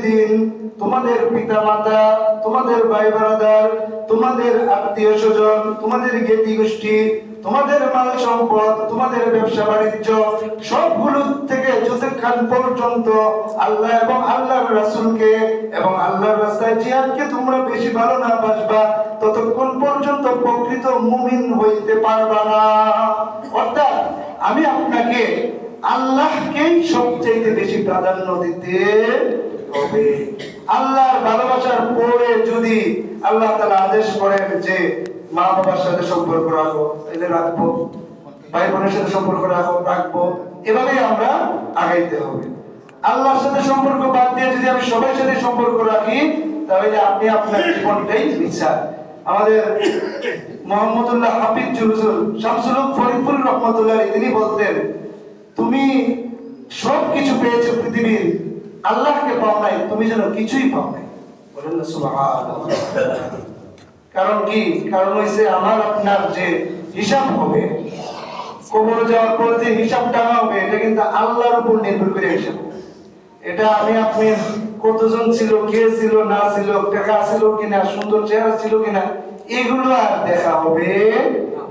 দিন তোমাদের পিতা মাতা তোমাদের ভাই ব্রাদার তোমাদের আত্মীয় স্বজন তোমাদের জ্ঞাতি গোষ্ঠী তোমাদের মাল সম্পদ তোমাদের ব্যবসা বাণিজ্য সবগুলো থেকে যতক্ষণ পর্যন্ত আল্লাহ এবং আল্লাহর রাসূলকে এবং আল্লাহর রাস্তায় জিহাদকে তোমরা বেশি ভালো না বাসবা, ততক্ষণ পর্যন্ত প্রকৃত মুমিন হইতে পারবা না। অর্থাৎ আমি আপনাকে আল্লাহকেই সবচেয়ে বেশি প্রাধান্য দিতে হবে। আল্লাহর ভালোবাসার পরে যদি আল্লাহ তাআলা আদেশ করেন যে মা বাবার সাথে সম্পর্ক রাখো, তাহলে রাখব। ভাই বোনের সাথে সম্পর্ক রাখো, রাখব। আমরা আগাইতে হবে। আল্লাহর সাথে সম্পর্ক বাদ দিয়ে যদি আমি সাথে সম্পর্ক রাখি, তাহলে আপনি আপনার জীবনটাই মিছা আমাদের মোহাম্মদুল্লাহ হাফিজ জুলুসুল শামসুল ফরিদপুর রহমতুল্লাহ তিনি বলতেন, তুমি সব কিছু পেয়েছ পৃথিবীর আল্লাহকে পাও নাই, তুমি যেন কিছুই পাও নাই। বলেন কারণ কি? কারণ হইছে আমার আপনার যে হিসাব হবে, কবর যাওয়ার পর যে হিসাবটা হবে, এটা কিন্তু আল্লাহর উপর নির্ভর করে হিসাব এটা আমি আপনি কতজন ছিল, কে ছিল, না ছিল, টাকা ছিল কিনা, সুন্দর চেহারা ছিল কিনা, এগুলো আর দেখা হবে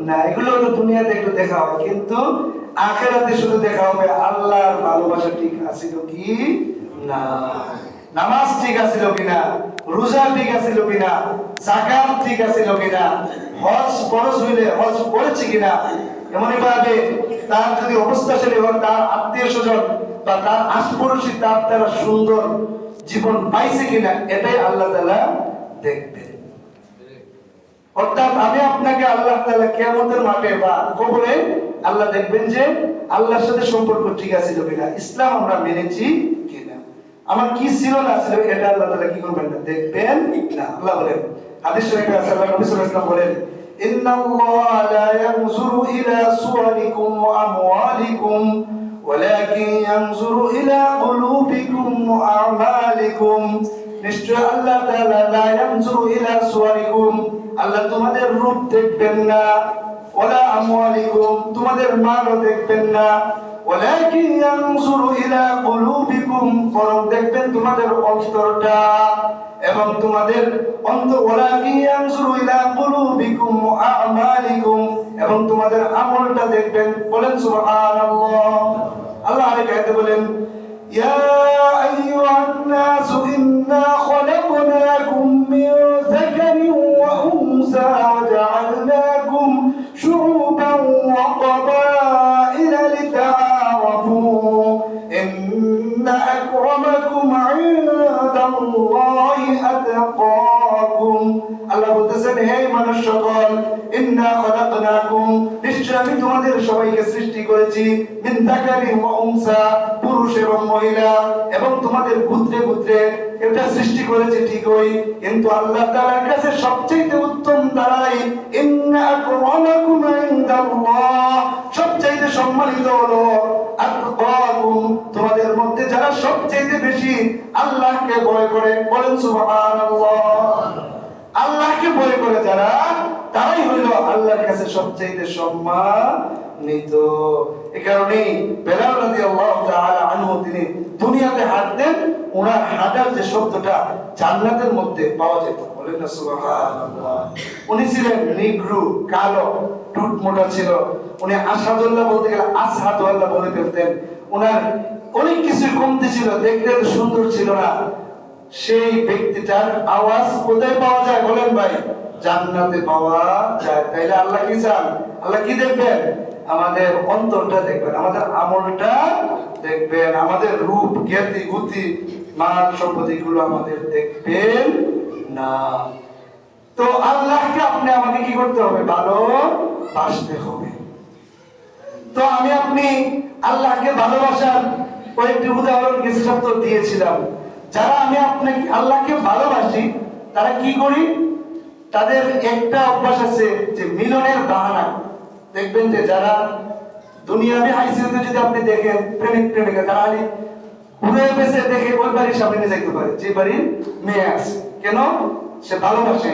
না। এগুলো দুনিয়াতে একটু দেখা হবে, কিন্তু আখেরাতে শুধু দেখা হবে আল্লাহর ভালোবাসা ঠিক আছিল কি? না। নামাজ ঠিক আছিল কিনা, রোজা ঠিক আছিল কিনা জাকাত ঠিক আছিল কিনা, হজ ফরজ হইলে হজ করেছে কিনা এমনই ভাবে তার যদি অবস্থাশালী হয়, তার আত্মীয় স্বজন বা তার আশপড়শি, তার দ্বারা সুন্দর জীবন পাইছে কিনা, এটাই আল্লাহ তালা দেখবেন। অর্থাৎ আমি আপনাকে আল্লাহ তাআলা কিয়ামতের মাঠে বা কবরে আল্লাহ দেখবেন যে আল্লাহর সাথে সম্পর্ক ঠিক আছে কিনা। ইসলাম আমরা মেনেছি আমার কি ছিল না ছিল এটা আল্লাহ তালা কি করবেন? না দেখবেন? না, আল্লাহ বলেন। হাদিস শরীফে আছে, আল্লাহ নবী সাল্লাল্লাহু বলেন ইন্না আল্লাহ লা ইয়ানজুরু ইলা সুওয়ারিকুম ওয়া আমওয়ালিকুম, ওয়ালাকিন ইয়ানজুরু ইলা কুলুবিকুম ওয়া আমালিকুম। নিশ্চয় আল্লাহ তাআলা লা ইয়ানজুরু ইলা সুওয়ারিকুম আল্লাহ তোমাদের রূপ দেখবেন না, ওয়ালা আমওয়ালিকুম, তোমাদের মালও দেখবেন না। ওয়ালাকিন ইয়ানজুরু ইলা কুলুবিকুম বরং দেখবেন তোমাদের অন্তরটা এবং তোমাদের অন্তর ওয়ালাকিন ইয়ানজুরু ইলা কুলুবিকুম ওয়া আমালিকুম এবং তোমাদের আমলটা দেখবেন বলেন সুবহানাল্লাহ আল্লাহ আরেক আয়াতে বলেন يا أيها الناس إنا خلقناكم من ذكر وأنثى وجعلناكم شعوبا وقبائل لتعارفوا إن أكرمكم عند الله أتقاكم আল্লাহ বলতেছেন হে মানুষ সকল ইন্না খলাকনাকুম নিশ্চয় আমি তোমাদের সবাইকে সৃষ্টি করেছি মিন যাকারি ওয়া উনসা পুরুষ এবং মহিলা এবং তোমাদের পুত্রে পুত্রে এটা সৃষ্টি করেছে ঠিকই কিন্তু আল্লাহ তাআলার কাছে সবচেয়ে উত্তম তারাই ইন্না আকরামাকুম ইনদাল্লাহ সবচেয়ে সম্মানিত হলো আতকাকুম তোমাদের মধ্যে যারা সবচেয়ে বেশি আল্লাহকে ভয় করে বলেন সুবহানাল্লাহ। আল্লাহকে ভয় করে যারা, তারাই হইল আল্লাহর কাছে সবচেয়ে সম্মানিত। এ কারণেই বেলাল রাদিয়াল্লাহু তাআলা আনহু, তিনি দুনিয়াতে হাঁটতেন ওনার হাঁটার যে শব্দটা জান্নাতের মধ্যে পাওয়া যেত। বলেন না, সুবহানাল্লাহ। উনি ছিলেন নিগ্রু, কালো টুট মোটা ছিল। উনি আসাদুল্লাহ বলতে গেলে আসাদুল্লাহ বলে ফেলতেন। ওনার অনেক কিছু কমতি ছিল, দেখতে সুন্দর ছিল না। সেই ব্যক্তিটার আওয়াজ কোথায় পাওয়া যায় বলেন ভাই? জান্নাতে পাওয়া যায়। তাইলে আল্লাহ কি চান? আল্লাহ কি দেখবেন? আমাদের অন্তরটা দেখবেন, আমাদের আমলটা দেখবেন, আমাদের রূপ, জ্ঞাতি, বুদ্ধি, মান, সম্পত্তি গুলো আমাদের দেখবেন না। তো আল্লাহকে আপনি আমাকে কি করতে হবে? ভালো বাসতে হবে। তো আমি আপনি আল্লাহকে ভালোবাসার কয়েকটি উদাহরণ কিছু শব্দ দিয়েছিলাম। যারা আমি আপনাকে আল্লাহকে ভালোবাসি, তারা কি করি? তাদের একটা অভ্যাস আছে যে মিলনের বাহানা। দেখবেন যে যারা দুনিয়াবি হাইসিতে যদি আপনি দেখেন, প্রেমিক প্রেমিকা, তারা আলি ঘুরে দেখে ওই বাড়ির সামনে যাইতে পারে, যে বাড়ির মেয়ে আছে। কেন? সে ভালোবাসে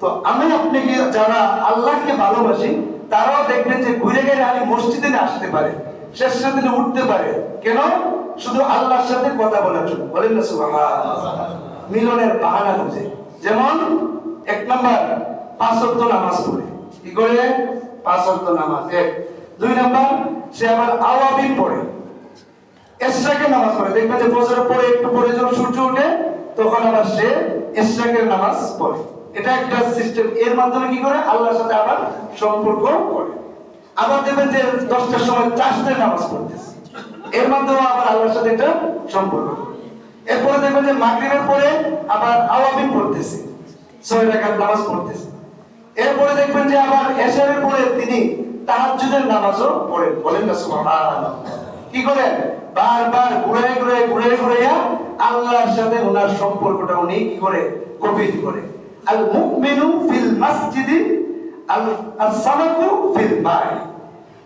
তো আমি আপনি কি যারা আল্লাহকে ভালোবাসি, তারাও দেখবেন যে ঘুরে গেলে আমি মসজিদে আসতে পারে, শেষ দিনে উঠতে পারে। কেন? শুধু আল্লাহর সাথে কথা বলার জন্য। বলেন না, সুবহানাল্লাহ। মিলনের বাহানা খুঁজে যেমন, এক নম্বর, পাঁচ ওয়াক্ত নামাজ পড়ে। কি করে? পাঁচ ওয়াক্ত নামাজ। এক। দুই নম্বর, সে আবার আওয়াবিন পড়ে। এশরাকের নামাজ পড়ে। দেখবেন যে ফজরের পরে একটু পরে যখন সূর্য ওঠে, তখন আবার সে এশরাকের নামাজ পড়ে। এটা একটা সিস্টেম এর মাধ্যমে কি করে? আল্লাহর সাথে আবার সম্পর্ক করে। আবার দেখবেন যে দশটার সময় চাষদের নামাজ পড়তেছে। এর মাধ্যমে আবার আল্লাহর সাথে একটা সম্পর্ক। এরপরে দেখবেন যে মাগরিবের পরে আবার আওয়াবিন পড়তেছে। ছয় রাকাত নামাজ পড়তেছে। এরপরে দেখবেন যে আবার এশারের পরে তিনি তাহাজ্জুদের নামাজও পড়েন বলেন না, সুবহানাল্লাহ। কি করেন? বারবার ঘুরে ঘুরে ঘুরে ঘুরে আল্লাহর সাথে ওনার সম্পর্কটা উনি কি করে? গভীর করে। আল মুমিনু ফিল মসজিদি আল আসামাকু ফিল মাই।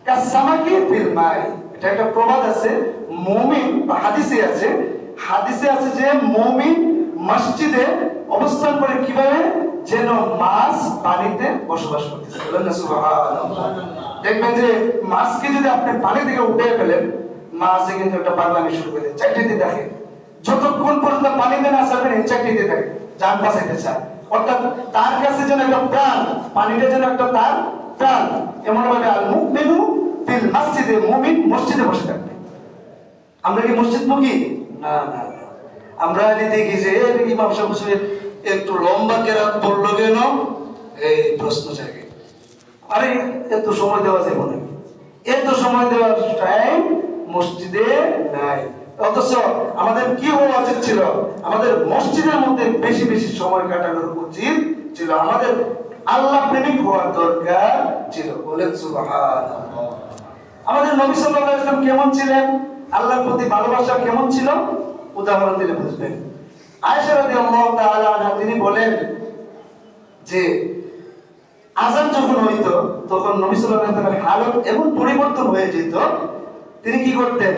কাসামাকি ফিল মাই। এটা একটা প্রবাদ আছে, মুমিন হাদিসে আছে। হাদিসে আছে যে মুমিন মসজিদে অবস্থান করে কীভাবে? যেন মাছ পানিতে বসবাস করতেছে। দেখবেন যে মাছকে যদি আপনি পানি থেকে উঠে ফেলেন, মাছে কিন্তু একটা পাগলামি শুরু করে চাকরিতে দেখে। যতক্ষণ পর্যন্ত পানিতে না আসবেন এই চাকরিতে থাকে যান বাঁচাইতে চায় অর্থাৎ তার কাছে যেন একটা প্রাণ, পানিটা যেন একটা তার প্রাণ। এমন ভাবে আর মুখ মুমিনু ফিল মসজিদে মুমিন মসজিদে বসে থাকবে। আমরা কি মসজিদ মুখী? না না। আমরা দেখি যে ইমাম একটু লম্বা কেরাত পড়ল কেন? এই প্রশ্ন জাগে। আরে, এত সময় দেওয়া যাবে না। এত সময় দেওয়ার টাইম মসজিদে নাই। অথচ আমাদের কি হওয়া উচিত ছিল? আমাদের মসজিদের মধ্যে বেশি বেশি সময় কাটানোর উচিত ছিল। আমাদের আল্লাহ প্রেমিক হওয়ার দরকার ছিল। বলেন সুবহানাল্লাহ। আমাদের নবী সাল্লাল্লাহু আলাইহি কেমন ছিলেন? আল্লাহর প্রতি ভালোবাসা কেমন ছিল? উদাহরণ দিলে বুঝবেন। আয়েশা রাদিয়াল্লাহু তাআলা আনহা তিনি বলেন যে আজান যখন হইত, তখন নবী সাল্লাল্লাহু আলাইহি ওয়াসাল্লামের হালত এমন পরিবর্তন হয়ে যেত, তিনি কি করতেন?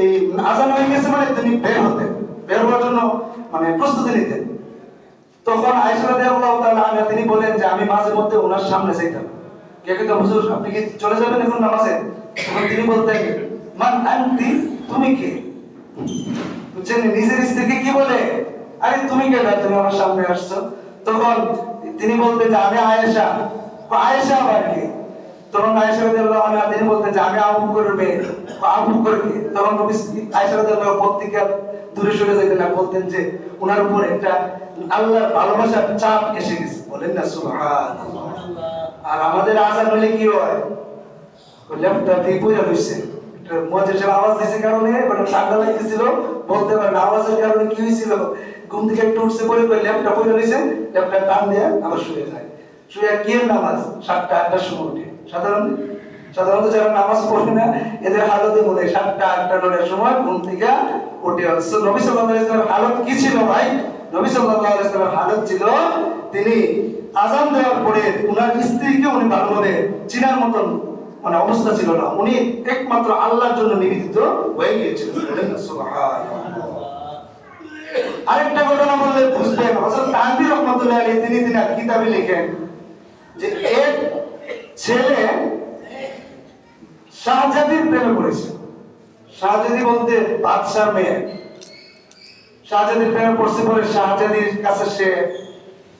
এই আজান হয়ে গেছে মানে তিনি বের হতেন। বের হওয়ার জন্য মানে প্রস্তুতি নিতেন। তখন আয়েশা রাদিয়াল্লাহু তাআলা আনহা তিনি বলেন যে, আমি মাঝে মধ্যে ওনার সামনে যাইতাম। কে তো হুজুর, আপনি কি চলে যাবেন এখন নামাজে? তখন তিনি বলতেন, মান আনতি, তুমি কে? বুঝছেন? নিজের স্ত্রীকে কি বলে? আরে, তুমি কে না তুমি আমার সামনে আসছো। তখন তিনি বলতেন যে, আমি আয়েশা। আয়েশা আবার কে? তখন আয়েশা রাদিয়াল্লাহু আনহা তিনি বলতেন যে, আমি আবু তো আবু বকর কে? তখন নবী আয়েশা রাদিয়াল্লাহু প্রত্যেকে দূরে সরে যেতেন না। বলতেন যে ওনার উপর একটা আল্লাহর ভালোবাসার চাপ এসে গেছে। বলেন না, সুবহানাল্লাহ। আর আমাদের আজান হলে কি হয়? ল্যাপটপ দিয়ে পড়ে রয়েছে মজা আওয়াজ দিয়েছে কারণে মানে ঠান্ডা লাগতেছিল, বলতে পারেন আওয়াজের কারণে কি হয়েছিল ঘুম থেকে একটু উঠছে, পরে ল্যাপটপ পড়ে রয়েছে ল্যাপটপ টান দিয়ে আবার শুয়ে যায়। শুয়ে কি নামাজ? সাতটা, আটটার সময় উঠে। সাধারণ সাধারণত যারা নামাজ পড়ে না, এদের হালতে মনে হয় সাতটা, আটটা, নটার সময় ঘুম থেকে উঠে আসছে নবী আলাইহি হালত কি ছিল ভাই? নবী আলাইহি হালত ছিল তিনি আজান দেওয়ার পরে উনার স্ত্রীকে উনি ভালোভাবে চিনার মতন মানে অবস্থা ছিল না। উনি একমাত্র আল্লাহর জন্য নিবেদিত হয়ে গিয়েছিলেন। আরেকটা ঘটনা বললে বুঝবেন। তানভীর রহমাতুল্লাহ আলাইহি তিনি তিনি কিতাবে লিখেন যে এক ছেলে শাহজাদির প্রেমে পড়েছে। শাহজাদি বলতে বাদশার মেয়ে। শাহজাদির প্রেমে পড়ছে পরে শাহজাদির কাছে সে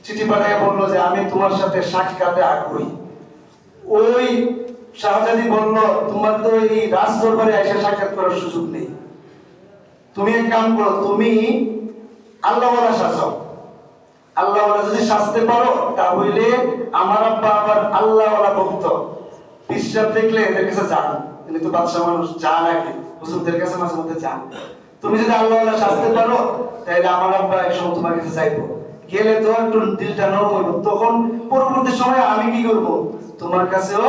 চিঠি পাঠিয়ে বলল যে, আমি তোমার সাথে সাক্ষাতে আগ্রহী। ওই শাহজাদি বলল, তোমার তো এই রাজ দরবারে এসে সাক্ষাৎ করার সুযোগ নেই। তুমি এক কাম করো, তুমি আল্লাহওয়ালা সাজাও। আল্লাহওয়ালা যদি সাজতে পারো, তাহলে আমার আব্বা আবার আল্লাহওয়ালা ভক্ত। বিশ্বাস দেখলে এদের কাছে যান। তিনি তো বাদশাহ মানুষ যা আগে। হুজুরদের কাছে মাঝে মধ্যে যান। তুমি যদি আল্লাহওয়ালা সাজতে পারো, তাহলে আমার আব্বা এক সময় তোমার কাছে যাইবো। গেলে তো একটু দিলটা নরম হইব। তখন পরবর্তী সময় আমি কি করব? তোমার কাছেও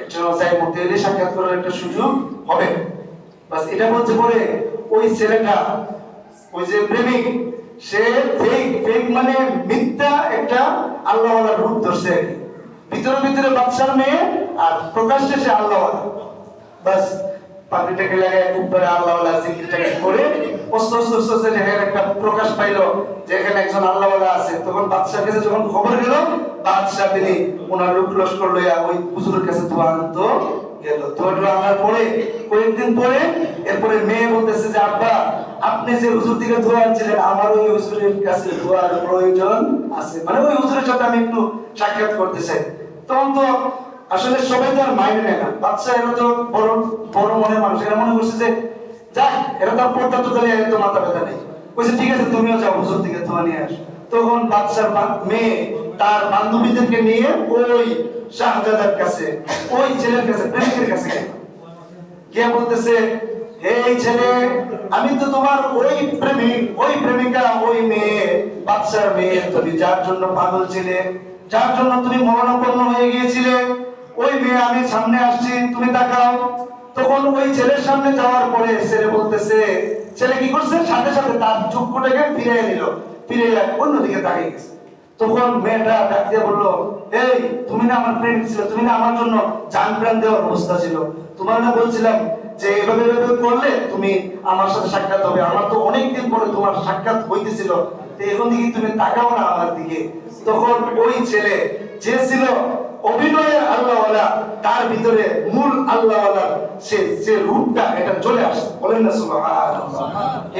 একটা সাক্ষাৎ করার একটা সুযোগ হবে। বাস এটা বলছে পরে ওই ছেলেটা, ওই যে প্রেমিক, সে ফেক ফেক মানে মিথ্যা একটা আল্লাহওয়ালার রূপ ধরছে। ভিতরে ভিতরে বাদশার মেয়ে আর প্রকাশ্যে সে আল্লাহওয়ালা। বাস লাগায় আল্লাহ আল্লাহ জিকিরটাকে করে অস্ত অস্ত অস্ত অস্ত দেখেন একটা প্রকাশ যে এখানে একজন আল্লাহ আল্লাহ আছে, তখন বাদশাহ কাছে যখন খবর গেল বাদশাহ তিনি ওনার লস্কর লইয়া ওই কাছে দোয়া আনতো গেল। আনার পরে, কয়েকদিন পরে, এরপরে মেয়ে বলতেছে যে, আব্বা, আপনি যে হুজুর দিকে দোয়া আনছিলেন, আমার ওই হুজুরের কাছে দোয়ার প্রয়োজন আছে। মানে ওই হুজুরের সাথে আমি একটু সাক্ষাৎ করতে চাই। তখন তো আসলে সবাই তো আর মাইনে নেয় না। বাচ্চা, এরা তো বড় বড় মনের মানুষ। এরা মনে করছে যে যাক এরা তো আর পর্দা তো তাহলে এত মাথা ব্যথা নেই। বলছে ঠিক আছে, তুমিও যাও হুজুর থেকে দোয়া নিয়ে আস। তখন বাচ্চার মেয়ে তার বান্ধবীদেরকে নিয়ে ওই শাহজাদার কাছে, ওই ছেলের কাছে, প্রেমিকের কাছে গিয়া বলতেছে, এই ছেলে, আমি তো তোমার ওই প্রেমিক, ওই প্রেমিকা, ওই মেয়ে, বাচ্চার মেয়ে। তুমি যার জন্য পাগল ছিলে, যার জন্য তুমি মরণাপন্ন হয়ে গিয়েছিলে ওই মেয়ে আমি সামনে আসছি, তুমি তাকাও। তখন ওই ছেলের সামনে যাওয়ার পরে ছেলে বলতেছে, ছেলে কি করছে? সাথে সাথে তার চক্ষুটাকে ফিরিয়ে নিল। ফিরে অন্যদিকে তাকিয়ে গেছে। তখন মেয়েটা ডাক দিয়ে বলল, এই, তুমি না আমার প্রেমিক ছিল, তুমি না আমার জন্য জান প্রাণ দেওয়ার অবস্থা ছিল। তোমার না বলছিলাম যে এভাবে এভাবে করলে তুমি আমার সাথে সাক্ষাৎ হবে। আমার তো অনেক দিন পরে তোমার সাক্ষাৎ হইতেছিল। এখন দিকে তুমি তাকাও না আমার দিকে। তখন ওই ছেলে যে ছিল অভিনয়ের আল্লাহওয়ালা তার ভিতরে মূল আল্লাহওয়ালার সে যে রূপটা এটা চলে আসে বলেন না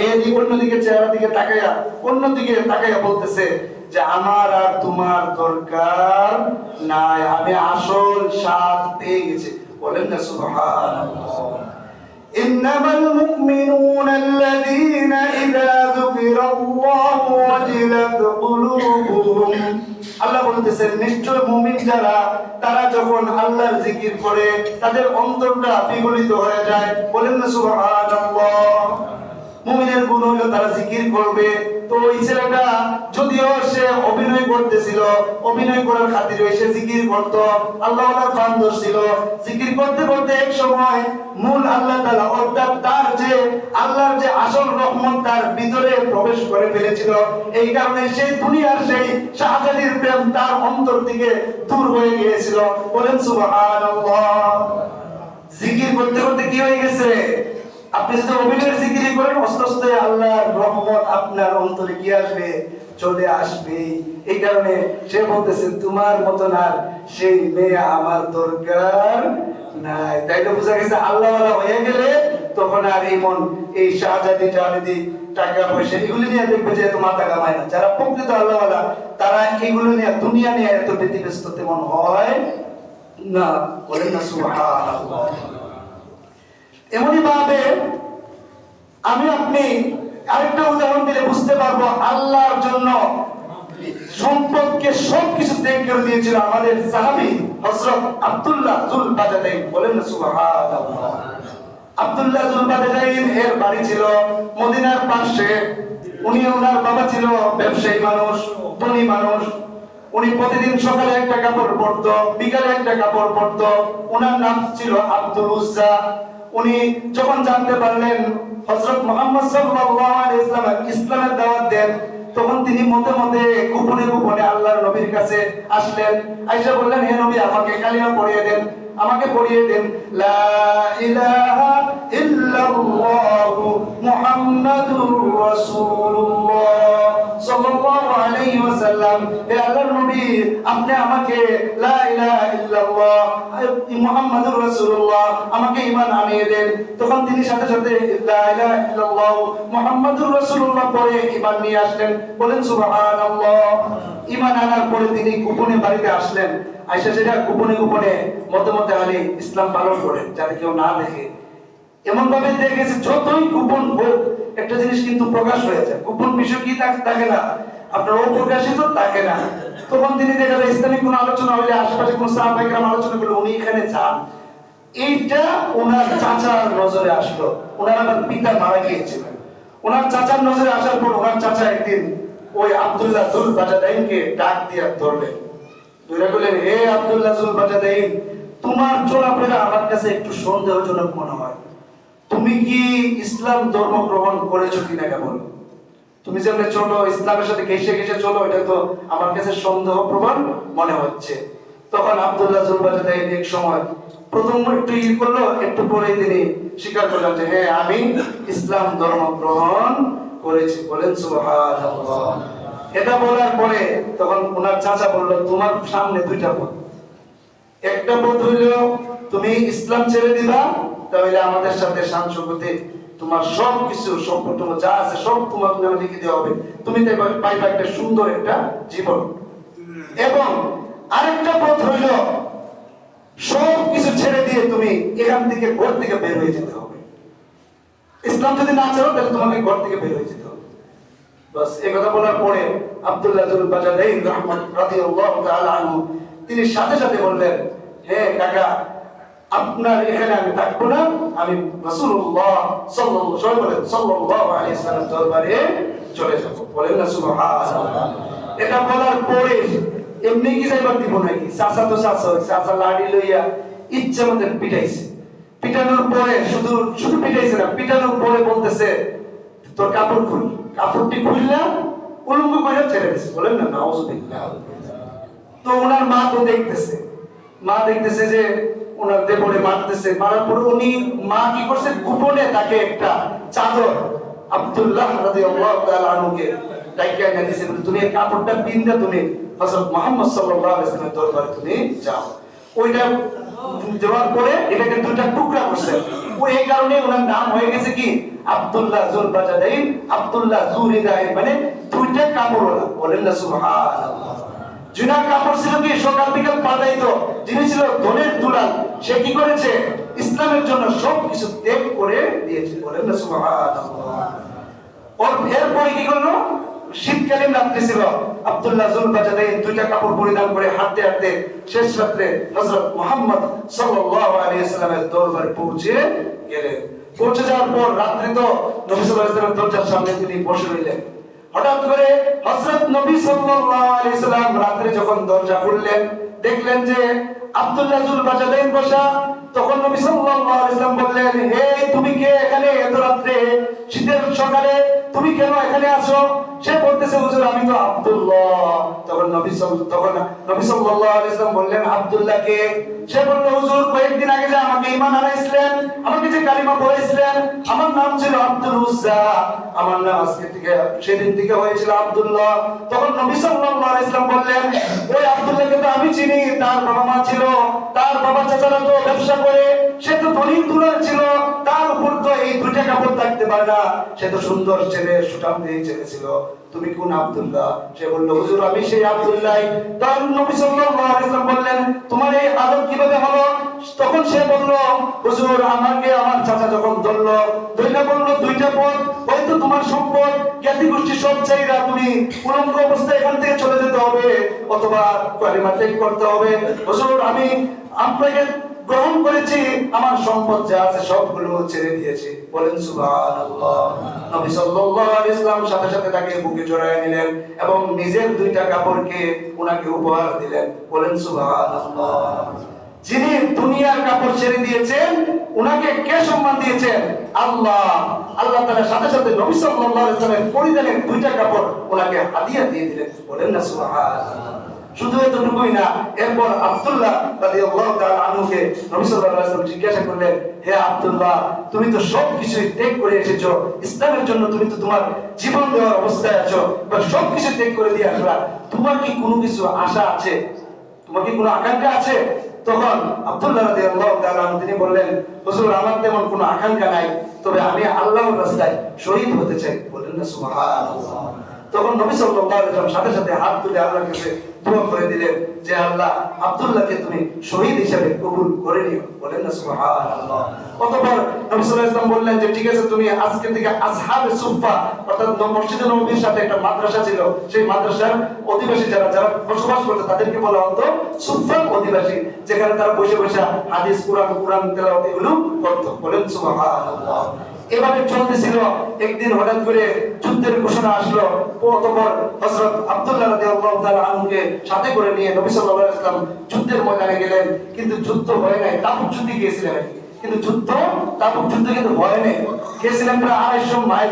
এই দিকে অন্যদিকে চেহারা দিকে তাকাইয়া অন্যদিকে তাকাইয়া বলতেছে যে আমার আর তোমার দরকার নাই। আমি আসল স্বাদ পেয়ে গেছি। বলেন না সুবহানাল্লাহ। إنما المؤمنون الذين إذا ذكر الله وجلت قلوبهم আল্লাহ বলতেছেন নিশ্চয় মুমিন যারা তারা যখন আল্লাহর জিকির করে তাদের অন্তরটা বিগলিত হয়ে যায় বলেন না সুবহানাল্লাহ মুমিনের গুণ হলো তারা জিকির করবে তো ওই ছেলেটা যদিও সে অভিনয় করতেছিল, অভিনয় করার খাতিরে সে জিকির করত, আল্লাহ বান্ধব ছিল জিকির করতে করতে এক সময় মূল আল্লাহ তাআলা, অর্থাৎ তার যে আল্লাহর যে আসল রহমত, তার ভিতরে প্রবেশ করে ফেলেছিল। এই কারণে সেই দুনিয়ার সেই শাহজাদির প্রেম তার অন্তর থেকে দূর হয়ে গিয়েছিল। বলেন সুবহানাল্লাহ। জিকির করতে করতে কি হয়ে গেছে? আপনি যদি অভিনয়ের জিকিরি করেন আস্তে আল্লাহর রহমত আপনার অন্তরে কি আসবে? চলে আসবে এই কারণে সে বলতেছে, তোমার মতন আর সেই মেয়ে আমার দরকার নাই। তাইলে বোঝা গেছে আল্লাহ হয়ে গেলে তখন আর এই মন এই শাহজাদি টাহাদি টাকা পয়সা এগুলি নিয়ে দেখবে যে এত মাথা কামায় না। যারা প্রকৃত আল্লাহ তারা এগুলো নিয়ে, দুনিয়া নিয়ে এত ব্যতিব্যস্ত তেমন হয় না। বলেন না, সুবহানাল্লাহ। এমনই ভাবে আমি আপনি আরেকটা উদাহরণ দিলে বুঝতে পারব, আল্লাহর জন্য সম্পদকে সবকিছু ত্যাগ করে দিয়েছিল আমাদের সাহাবী হযরত আব্দুল্লাহ জুল বাজাদাইন বলেন আব্দুল্লাহ জুল বাজাদাইন এর বাড়ি ছিল মদিনার পাশে। উনি ওনার বাবা ছিল ব্যবসায়ী মানুষ, ধনী মানুষ। উনি প্রতিদিন সকালে একটা কাপড় পরতো, বিকালে একটা কাপড় পরতো। ওনার নাম ছিল আব্দুল উজ্জা। উনি যখন জানতে পারলেন হজরত মোহাম্মদ আলাইহি ইসলামের দাওয়াত দেন, তখন তিনি মতে মতে গোপনে গোপনে আল্লাহর নবীর কাছে আসলেন। আইসা বললেন, হে নবী, আমাকে কালিমা পড়িয়ে দেন, আমাকে পড়িয়ে দেন। লা ইলাহা ইল্লাল্লাহ মুহাম্মাদুর রাসূলুল্লাহ সাল্লাল্লাহু নিয়ে আসলেন। বলেন, সুবহানাল্লাহ। ঈমান আনার পরে তিনি গোপনে বাড়িতে আসলেন। আয়েশা সেটা গোপনে গোপনে মতে মতে আলী ইসলাম পালন করেন। যাতে কেউ না দেখে। এমন ভাবে দেখেছে যতই গোপন হোক, একটা জিনিস কিন্তু প্রকাশ হয়ে যায়। গোপন বিষয় কি থাকে না। আপনার অপ্রকাশিত থাকে না। তখন তিনি দেখা যায়, ইসলামিক কোন আলোচনা হলে আশেপাশে কোন সাহাবাহিকরাম আলোচনা করলে উনি এখানে যান। এইটা ওনার চাচার নজরে আসলো। ওনার আবার পিতা মারা গিয়েছিলেন। ওনার চাচার নজরে আসার পর ওনার চাচা একদিন ওই আব্দুল্লাহ জুল বাজাদাইনকে ডাক দিয়ে ধরলেন। ধরে বললেন হে আব্দুল্লাহ জুল বাজাদাইন তোমার চলাফেরা আমার কাছে একটু সন্দেহজনক মনে হয়। তুমি কি ইসলাম ধর্ম গ্রহণ করেছ কিনা কেমন? তুমি যে ছোট ইসলামের সাথে ঘেসে ঘেসে চলো, এটা তো আমার কাছে সন্দেহ প্রবণ মনে হচ্ছে। তখন আব্দুল্লাহ এক সময় প্রথম একটু ই করল, একটু পরে তিনি স্বীকার করলেন যে হ্যাঁ আমি ইসলাম ধর্ম গ্রহণ করেছি। বলেন এটা বলার পরে তখন ওনার চাচা বলল, তোমার সামনে দুইটা পথ একটা পথ হইল, তুমি ইসলাম ছেড়ে দিবা তাহলে আমাদের সাথে সাংসঙ্গতে তোমার সব কিছু সম্পর্ক যা আছে সব তোমার নামে লিখে দেওয়া হবে। তুমি পাইবা একটা সুন্দর একটা জীবন। এবং আরেকটা পথ হইল সব কিছু ছেড়ে দিয়ে তুমি এখান থেকে ঘর থেকে বের হয়ে যেতে হবে। ইসলাম যদি না চাও, তাহলে তোমাকে ঘর থেকে বের হয়ে যেতে হবে। বাস, এই কথা বলার পরে আব্দুল্লাহ জুল রহমত রাদিয়াল্লাহু তাআলা আনহু, তিনি সাথে সাথে বললেন, হে কাকা আপনার এখানে আমি থাকব না। আমি রাসূলুল্লাহ সাল্লাল্লাহু আলাইহি সাল্লাম দরবারে চলে যাব। বলেন না, সুবহানাল্লাহ। এটা বলার পরে এমনি কি যাইবার দিব নাকি? চাচা তো চাচা চাচা লাড়ি লইয়া পিটাইছে। পিটানোর পরে শুধু শুধু পিটাইছে না, পিটানোর পরে বলতেছে, তোর কাপড় খুল। কাপড়টি খুললাম উলঙ্গ করে ছেড়ে দিছে। বলেন না, নাউজুবিল্লাহ। তো ওনার মা তো দেখতেছে। মা দেখতেছে যে ওনার দেবরে মারতেছে, মারার পরে উনি মা কি করছে? গোপনে তাকে একটা চাদর আব্দুল্লাহ রাদিয়াল্লাহু তাআলা আনহুকে ডাইকা এনে দিয়েছে তুমি এই কাপড়টা পিন্দা তুমি হযরত মুহাম্মদ সাল্লাল্লাহু আলাইহি ওয়াসাল্লামের দরবারে তুমি যাও। ওইটা দেওয়ার পরে এটাকে দুইটা টুকরা করছে। ও এই কারণে ওনার নাম হয়ে গেছে কি? আব্দুল্লাহ জুলবাজাদাইন, আব্দুল্লাহ জুরিদাইন মানে দুইটা কাপড়ওয়ালা। বলেন না, সুবহানাল্লাহ। জুনার কাপড় ছিল কি? সকাল বিকাল যিনি ছিল ধনের দুলাল, সে কি করেছে? ইসলামের জন্য সব কিছু ত্যাগ করে দিয়েছে। বলেন না, সুবহানাল্লাহ। ওর এরপরে কি করল? শীতকালীন রাত্রি ছিল। আব্দুল্লাহ দুইটা কাপড় পরিধান করে হাঁটতে হাঁটতে শেষ রাত্রে হযরত মুহাম্মদ সাল্লাল্লাহু আলাইহি সাল্লামের দরবারে পৌঁছে গেলেন। পৌঁছে যাওয়ার পর রাত্রি তো নবী সাল্লাল্লাহু আলাইহি দরজার সামনে তিনি বসে রইলেন। হঠাৎ করে হজরত নবী সাল্লাল্লাহু আলাইহি সাল্লাম রাত্রে যখন দরজা খুললেন দেখলেন যে আব্দুল্লাহ জুলবাজাদাইন বসা, তখন নবী সাল্লাল্লাহু আলাইহি সাল্লাম বললেন, হে, তুমি কে এখানে এত রাত্রে? শীতের সকালে তুমি কেন এখানে আছো? সে বলতেছে, হুজুর, আমি তো আব্দুল্লাহ। তখন নবী তখন নবী সাল্লাল্লাহু আলাইহি সাল্লাম বললেন, আব্দুল্লাহ কে? সে বলল, হুজুর, কয়েকদিন আগে যে আমাকে ঈমান আনাইছিলেন, আমাকে যে কালিমা পড়াইছিলেন, আমার নাম ছিল আব্দুল উজ্জা আমার নাম আজকে থেকে, সেদিন থেকে হয়েছিল আব্দুল্লাহ। তখন নবী সাল্লাল্লাহু আলাইহি সাল্লাম বললেন, ওই আব্দুল্লাহকে তো আমি চিনি তার বাবা মা ছিল, তার বাবা চাচারা তো ব্যবসা করে, সে তো ধনী দুলার ছিল, তার উপর তো এই দুইটা কাপড় থাকতে পারে না। সে তো সুন্দর ছেলে, সুঠাম দিয়ে ছেলে ছিল। তুমি কোন আব্দুল্লাহ? সে বলল, হুজুর, আমি সেই আব্দুল্লাহ। তখন নবী সাল্লাল্লাহু আলাইহি সাল্লাম বললেন, তোমার এই আদব কীভাবে হলো? তখন সে বলল, হুজুর, আমাকে আমার চাচা যখন ধরলো দুইটা বলল, দুইটা পথ হয়তো তোমার সম্পদ। জ্ঞাতি গোষ্ঠী সব চাইরা তুমি উলঙ্গ অবস্থায় এখান থেকে চলে যেতে হবে, অথবা কালিমা ত্যাগ করতে হবে। হুজুর, আমি আপনাকে গ্রহণ করেছি, আমার সম্পদ যা আছে সবগুলো ছেড়ে দিয়েছি। বলেন, সুবহানাল্লাহ। ইসলাম সাথে সাথে তাকে বুকে জড়ায় নিলেন এবং নিজের দুইটা কাপড়কে ওনাকে উপহার দিলেন। বলেন, সুবহানাল্লাহ। যিনি দুনিয়ার কাপড় ছেড়ে দিয়েছেন, উনাকে কে সম্মান দিয়েছেন? আল্লাহ। আল্লাহ তাআলা সাথে সাথে নবী সাল্লাল্লাহু আলাইহি ওয়াসাল্লামের পরিধানের দুইটা কাপড় উনাকে হাদিয়া দিয়ে দিলেন। বলেন না, সুবহানাল্লাহ। শুধু এতটুকুই না, এরপর ওয়াসাল্লাম জিজ্ঞাসা করলেন, হে তুমি তো সব কিছু ত্যাগ করে এসেছ। ইসলামের জন্য তুমি তো তোমার জীবন দেওয়ার অবস্থায় আছো। বা সব কিছু ত্যাগ করে দিয়ে আসলা তোমার কি কোনো কিছু আশা আছে? তোমার কি কোনো আকাঙ্ক্ষা আছে? তখন আব্দুল্লাহ রাদিয়াল্লাহু তিনি বললেন আমার তেমন কোনো আকাঙ্ক্ষা নাই। তবে আমি আল্লাহর রাস্তায় শহীদ হতে চাই। বলেন না তখন নবী ওয়াসাল্লাম সাথে সাথে হাত তুলে আল্লাহর কাছে দোয়া করে দিলেন যে, আল্লাহ, আব্দুল্লাহকে তুমি শহীদ হিসেবে কবুল করে নিও। বলেন না, সুবহানাল্লাহ। অতঃপর নবী সাল্লাল্লাহু বললেন যে, ঠিক আছে, তুমি আজকে থেকে আসহাবে অর্থাৎ সাথে একটা মাদ্রাসা ছিল। সেই মাদ্রাসার অধিবাসী যারা যারা বসবাস করতো, তাদেরকে বলা হতো সুফা অধিবাসী, যেখানে তারা বসে বসে হাদিস, কুরআন কুরআন তেলাওয়াত এগুলো করতো। বলেন, সুবহানাল্লাহ। এভাবে চলতেছিল। একদিন হঠাৎ করে যুদ্ধের ঘোষণা আসলো। অতঃপর হযরত আব্দুল্লাহ সাথে করে নিয়ে নবী সাল্লাল্লাহু ওয়াসাল্লাম যুদ্ধের ময়দানে গেলেন। কিন্তু যুদ্ধ হয় নাই, তাবুক যুদ্ধে গিয়েছিলেন। কিন্তু যুদ্ধ যুদ্ধ কিন্তু হয় নাই। গিয়েছিলেন প্রায় আড়াইশো মাইল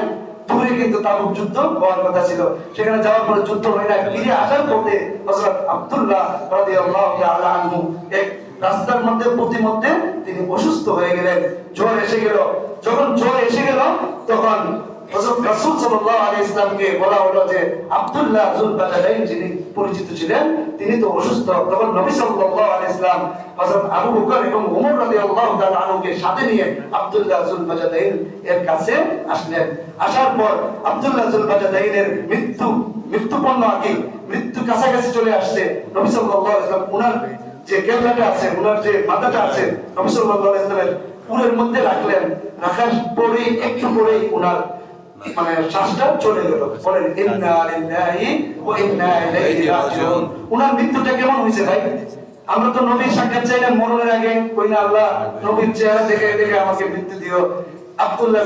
দূরে কিন্তু যুদ্ধ হওয়ার কথা ছিল। সেখানে যাওয়ার পরে যুদ্ধ হয় ফিরে আসার পথে আব্দুল্লাহ এক রাস্তার মধ্যে, প্রতিমধ্যে তিনি অসুস্থ হয়ে গেলেন। জ্বর এসে গেল। যখন জ্বর এসে গেল, তখন তিনি তো অসুস্থ। তখন নবী ইসলাম আবু বকর এবং সাথে নিয়ে এর কাছে আসলেন। আসার পর আব্দুল্লাহ মৃত্যু মৃত্যুপন্ন আগে মৃত্যু কাছাকাছি চলে আসছে। নবী ইসলাম উনার যে কেবলাটা আছে, উনার যে মাথাটা আছে, নবী ইসলামের উরের মধ্যে রাখলেন, রাখার পরেই, একটু পরেই উনার মানে চলে গেল। বলেন উনার মৃত্যুটা কেমন হয়েছে ভাই? আমরা তো নবীর সাক্ষাৎ চাইলাম মরণের আগে কই না আল্লাহ, নবীর চেহারা দেখে দেখে আমাকে মৃত্যু দিও। আব্দুল্লাহ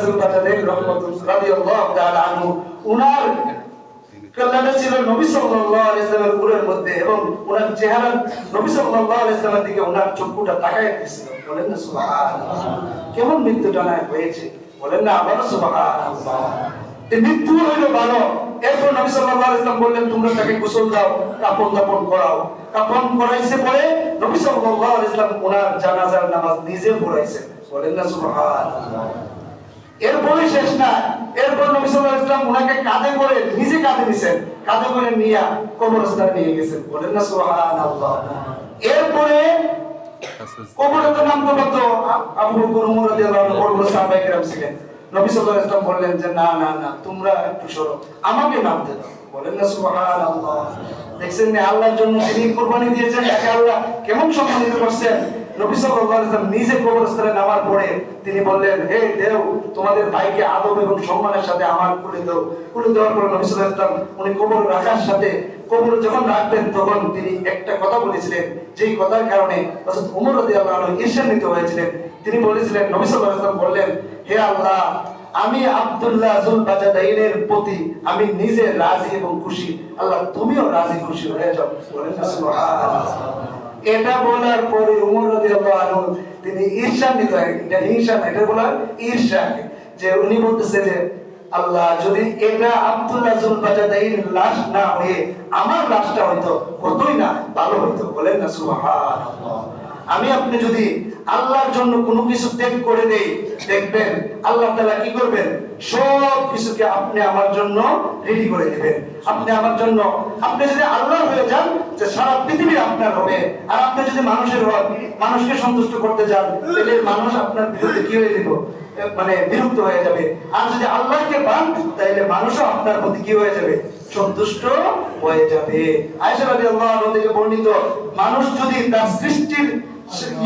আনহু, উনার মৃত্যু হইল বললেন, তোমরা তাকে গোসল দাও কাফন দাপন করাও। কাফন করাইছে পরে নবী সাল্লাল্লাহু আলাইহি ওনার জানাজার নামাজ নিজে পড়াইছেন। বলেন না, সুবহানাল্লাহ। এরপরে শেষ না। এরপর নবী ওয়াসাল্লাম উনাকে কাঁধে করে, নিজে কাঁধে নিছেন। কাঁধে করে নিয়ে কবরস্থানে নিয়ে গেছেন। বলেন না, সুবহানাল্লাহ। এরপরে কবরে তো আ- আবু বকর রাদিয়াল্লাহু আনহু সাহাবায়ে ছিলেন। নবী ওয়াসাল্লাম বললেন যে, না না না, তোমরা একটু সরো। আমাকে বলেন না দেখছেন না, আল্লাহর জন্য যিনি কুরবানি দিয়েছেন, তাকে আল্লাহ কেমন সম্মানিত করছেন? নবী ওয়াসাল্লাম নিজে কবরস্থানে নামার পরে তিনি বললেন, হে দেও, তোমাদের ভাইকে আদব এবং সম্মানের সাথে আমার কুলে দাও। কুলে দেওয়ার পরে নবী ওয়াসাল্লাম, উনি কবর রাখার সাথে, কবর যখন তখন তিনি একটা কথা বলেছিলেন, যেই কথার কারণে ওমর ঈর্ষান্বিত হয়েছিলেন। তিনি বলেছিলেন, নবী ওয়াসাল্লাম বললেন, হে আল্লাহ, আমি আব্দুল্লাহ জুল বাজাদাইনের প্রতি আমি নিজে রাজি এবং খুশি। আল্লাহ, তুমিও রাজি খুশি হয়ে যাও। বলেন এটা বলার পরে উমর রাদিয়াল্লাহু আনহু, তিনি ঈর্ষান্বিত হয়ে। এটা হিংসা না, এটা বলার ঈর্ষা। যে উনি বলতেছে যে, আল্লাহ, যদি এটা আব্দুল্লাহ জুলবাজাদাইর লাশ না হয়ে আমার লাশটা হয়তো হতোই না, ভালো হইতো। বলেন না, সুবহানাল্লাহ। আমি আপনি যদি আল্লাহর জন্য কোনো কিছু ত্যাগ করে দেই, দেখবেন আল্লাহ তাআলা কি করবেন? সব কিছুকে আপনি আমার জন্য রেডি করে দিবেন। আপনি আমার জন্য, আপনি যদি আল্লাহর হয়ে যান, যে সারা পৃথিবী আপনার হবে। আর আপনি যদি মানুষের হন, মানুষকে সন্তুষ্ট করতে যান তাহলে মানুষ আপনার বিরুদ্ধে কি হয়ে দিব মানে বিরক্ত হয়ে যাবে। আর যদি আল্লাহকে পান তাহলে মানুষও আপনার প্রতি কি হয়ে যাবে? সন্তুষ্ট হয়ে যাবে। আয়েশা রাদিয়াল্লাহু আনহা থেকে বর্ণিত, মানুষ যদি তার সৃষ্টির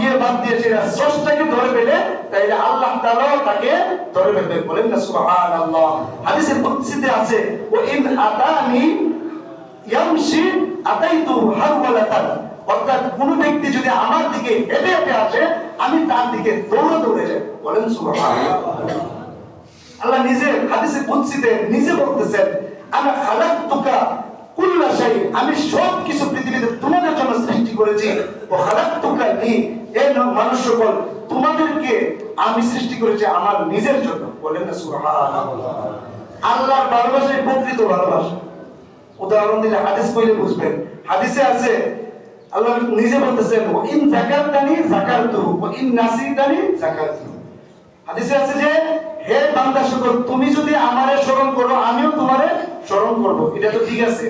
ইয়ে বাদ দিয়ে সেটা স্রষ্টাকে ধরে পেলে তাইলে আল্লাহ তাকে ধরে ফেলবে। বলেন না, সুবহানাল্লাহ। হাদিসে কুদসিতে আছে ও ইন আতানি ইয়ামশি আতাইতু হাওয়ালাতান অর্থাৎ ব্যক্তি যদি আমার দিকে হেঁটে হেঁটে আসে, আমি তার দিকে দৌড়ে দৌড়ে বলেন সুবহানাল্লাহ। আল্লাহ নিজে হাদিসে কুদসিতে নিজে বলতেছেন খালাকতুকা কুল্লা শাই আমি সব কিছু পৃথিবীতে তোমাদের জন্য সৃষ্টি করেছি। ও খালাকতুকা লি এ মানুষ সকল তোমাদেরকে আমি সৃষ্টি করেছি আমার নিজের জন্য। বলেন না সুবহানাল্লাহ। আল্লাহর ভালোবাসাই প্রকৃত ভালোবাসা। উদাহরণ দিলে হাদিস কইলে বুঝবেন। হাদিসে আছে, আল্লাহ নিজে বলতেছেন ও ইন যাকারতানি যাকারতু ও ইন নাসিতানি যাকারতু হাদিসে আছে যে, হে বান্দা সকল, তুমি যদি আমারে স্মরণ করো, আমিও তোমারে স্মরণ করব। এটা তো ঠিক আছে।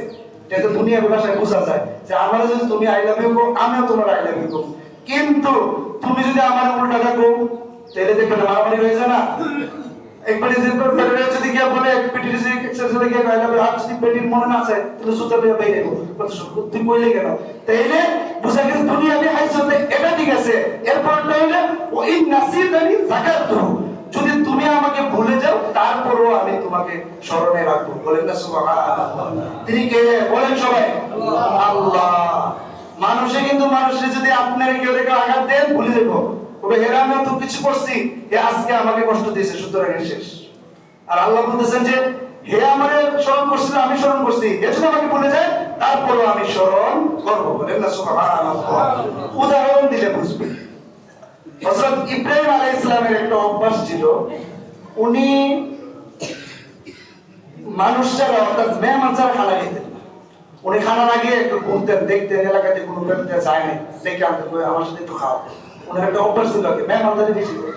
এটা তো দুনিয়ার ভাষায় বোঝা যায় যে, আমারে যদি তুমি আই লাভ ইউ আমিও তোমার আই লাভ ইউ কিন্তু তুমি যদি আমার উল্টা থাকো তাহলে দেখবে মারামারি হয়ে যায় না? একবার পেটে যদি গিয়া বলে পেটির যে এক্সারসাইজ গিয়া কইলা আর যদি পেটির মনে না আছে তাহলে সুতা দিয়ে বাইরে দেবো। কত সুন্দর তুই কইলে কেন? তাইলে বুঝা গেছে দুনিয়া দিয়ে হাইছতে এটা ঠিক আছে এরপর তাইলে ও ইন যাকাতু যদি তুমি আমাকে ভুলে যাও তারপরও আমি তোমাকে স্মরণে রাখব। বলেন না সুবহানাল্লাহ। তিনি কে? বলেন সবাই। আল্লাহ। মানুষে কিন্তু মানুষে যদি আপনার কেউ দেখে আঘাত দেন ভুলে যাব। আমি কিছু করছি। আজকে আমাকে কষ্ট দিয়েছে, সুতরাং শেষ। আর আল্লাহ বলতেছেন যে, হে স্মরণ করছিল, আমি স্মরণ করছি। আমাকে বলে যায়, তারপরও আমি স্মরণ করব সুবহানাল্লাহ। উদাহরণ দিলে বুঝবে। ইব্রাহিম একটা অভ্যাস ছিল, উনি মানুষ ছাড়া, অর্থাৎ মেহমান ছাড়া খানা খেতেন উনি খানার আগে একটু ঘুরতেন, দেখতেন, এলাকাতে কোনো ব্যক্তি দেখে আনতে আমার সাথে একটু খাও ওনার একটা ছিল কি ম্যাম আমাদের বেশি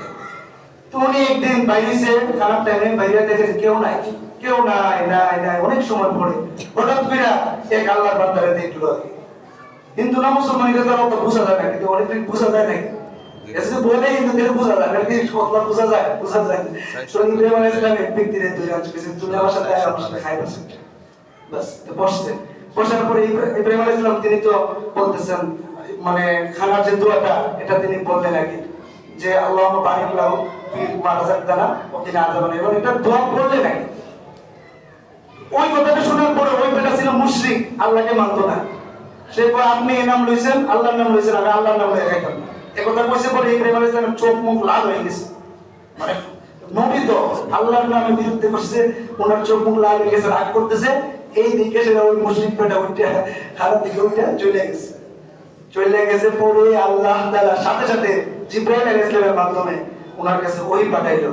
তো উনি একদিন বাইরেছে, খারাপ টাইমে বাইরে কেউ নাই কেউ নাই নাই নাই, অনেক সময় হঠাৎ এক আল্লাহর বান্দারে দেখল। হিন্দু না মুসলমানকে তো অত বোঝা যায় না, কিন্তু বোঝা যায় নাকি এসে বলে বোঝা যায় না কিন্তু কথা বোঝা যায়? বোঝা যায় না। তো আনছে কিছু তুমি আমার সাথে আমার সাথে খাই বসে। বাস বসছে। বসার পরে ইব্রা- ইব্রাহিম আলাইহিস সালাম, তিনি তো বলতেছেন মানে খানার যে দোয়াটা, এটা তিনি বললেন আগে যে আল্লাহ বারিক লাহু ফি মা রাযাকতানা ওয়া কিনা আযাবান। এবং এটা দোয়া বললেন ওই কথাটা শোনার পরে ওই ছিল আল্লাহকে মানতো না। সে আপনি এই নাম লইছেন, আল্লাহর নাম লইছেন, আমি আল্লাহর নাম এই কথা কইছে পরে চোখ মুখ লাল হয়ে গেছে। মানে নবী তো আল্লাহর নামে বিরুদ্ধে করছে ওনার চোখ মুখ লাল হয়ে গেছে, রাগ করতেছে, এই দিকে সেটা ওই মুশরিক বেটা উঠে, খারাপ দিকে উঠে চলে গেছে। চলে গেছে পরে আল্লাহ তাআলা সাথে সাথে জিব্রাইল আলাইহিস সালামের মাধ্যমে ওনার কাছে ওই পাঠাইলো।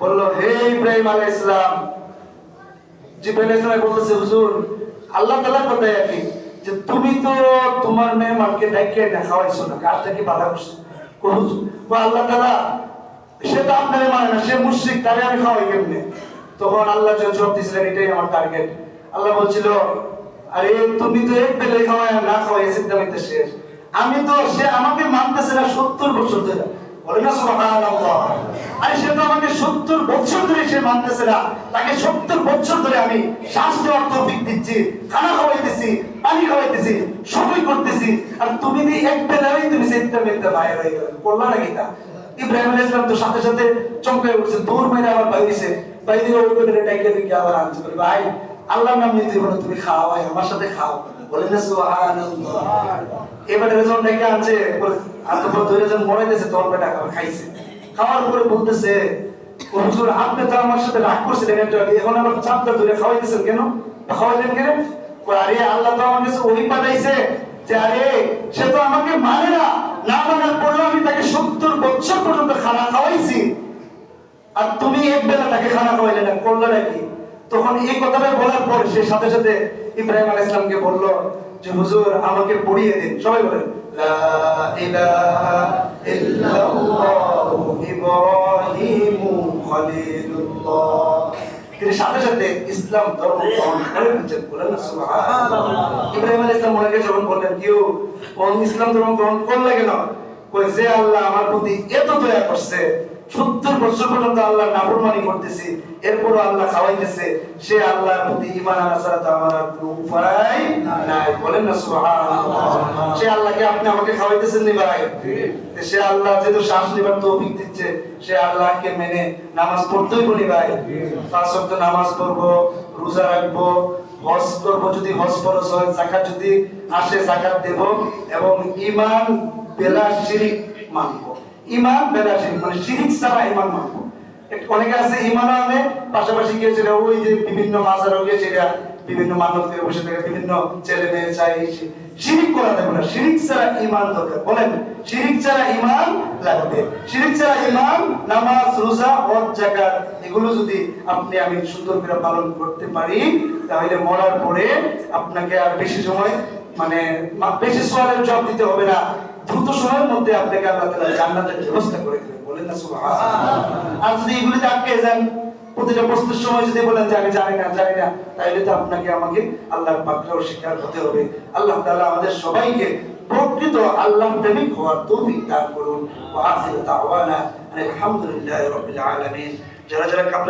বলল, হে ইব্রাহিম আলাইহিস সালাম, জিব্রাইল আলাইহিস সালাম বলতেছে, হুজুর, আল্লাহ তাআলা কথা কি যে তুমি তো তোমার ডাইকে না খাওয়াইছো না, কাজটা কি বাধা করছ? আল্লাহ তাআলা, সে তো আপনারে মানে না, সে মুশরিক, তারে আমি খাওয়াই কেমনে? তখন আল্লাহ যে জবাব দিয়েছিলেন এটাই আমার টার্গেট আল্লাহ বলছিল, আরে, তুমি তো এক বেলে খাওয়াই না খাওয়াই মিতে শেষ। আমি তো, সে আমাকে মানতেছে না সত্তর বছর ধরে। বলে, না আরে সে তো আমাকে সত্তর বছর ধরে সে মানতেছে না। তাকে সত্তর বছর ধরে আমি শ্বাস দেওয়ার দিচ্ছি, খানা খাওয়াইতেছি, পানি খাওয়াইতেছি, সবই করতেছি। আর তুমি বেলায় তুমি চিন্তা মিতে বাইরে হয়ে গেলে। বললা নাকি তা? ইব্রাহিম তো সাথে সাথে চমকে উঠছে দূর মেরে আবার বাইরেছে বাইরে ওই করে দিকে আবার আনছে বলে, ভাই, আল্লাহর নাম নিতে হলো তুমি খাও, ভাই, আমার সাথে খাও। বলেন না সুবহানাল্লাহ। এবারে মরাইতেছে তোর বেটা খাইছে। খাওয়ার পরে বলতেছে হুজুর আপনি তো আমার সাথে রাগ করছিলেন আগে, এখন আবার চাপটা ধরে খাওয়াইতেছেন কেন? খাওয়াইলেন কেন? আরে আল্লাহ তো আমার কাছে পাঠাইছে যে আরে সে তো আমাকে মানে না। না মানার পরেও আমি তাকে সত্তর বছর পর্যন্ত খানা খাওয়াইছি। আর তুমি এক বেলা তাকে খানা খাওয়াইলে না করলে নাকি? তখন এই কথাটা বলার পর সে সাথে সাথে ইব্রাহিম আলাইহিস সালামকে বলল যে, হুজুর, আমাকে পড়িয়ে দিন। সবাই বলেন, লা ইলাহা খলিলুল্লাহ। তিনি সাথে সাথে ইসলাম ধর্ম গ্রহণ করে নিয়েছেন বলেন ইব্রাহিম আলাইহিস সালাম ওনাকে যখন বললেন, কিউ ইসলাম ধর্ম গ্রহণ করলে কেন? কই যে আল্লাহ আমার প্রতি এত দয়া করছে সত্তর বছর পর্যন্ত আল্লাহ নাফরমানি করতেছি, এরপরও আল্লাহ খাওয়াইতেছে। সে আল্লাহর প্রতি ঈমান আনা ছাড়া তো আমার আর কোনো উপায় নাই। বলেন না সে আল্লাহকে আপনি আমাকে খাওয়াইতেছেন সে আল্লাহ যেহেতু শ্বাস দিচ্ছে, সে আল্লাহকে মেনে নামাজ পড়তেই বলি ভাই। পাঁচ নামাজ পড়ব, রোজা রাখব, হজ করব, যদি হজ ফরজ হয় জাকাত যদি আসে জাকাত দেব এবং ঈমান বেলা শিরিক মানবো। ইমান বেলা মানে শিরিক ছাড়া ইমান মানবো অনেকে আছে ইমান আনে, পাশাপাশি গিয়ে সেটা ওই যে বিভিন্ন মাজারও গিয়ে সেটা বিভিন্ন মানত করে বসে থাকে, বিভিন্ন ছেলে মেয়ে চাই শিরিক করা না শিরিক ছাড়া ইমান দরকার। বলেন, শিরিক ছাড়া ইমান লাগবে। শিরিক ছাড়া ইমান, নামাজ, রোজা, হজ জাকাত এগুলো যদি আপনি আমি সুন্দর করে পালন করতে পারি, তাহলে মরার পরে আপনাকে আর বেশি সময় মানে বেশি সোয়ালের জব দিতে হবে না। দ্রুত সময়ের মধ্যে আপনাকে আল্লাহ তাআলা জান্নাতের ব্যবস্থা করে দেবে বলেন না সুবহানাল্লাহ। আর যদি এগুলিতে আটকে যান, প্রতিটা প্রশ্নের সময় যদি বলেন যে আমি জানি না জানি না, তাইলে তো আপনাকে, আমাকে আল্লাহর পাকড়াও স্বীকার হতে হবে। আল্লাহ তাআলা আমাদের সবাইকে প্রকৃত আল্লাহ প্রেমিক হওয়ার তৌফিক দান করুন। ওয়া আখিরু দাওয়ানা আলহামদুলিল্লাহি রাব্বিল আলামিন। যারা যারা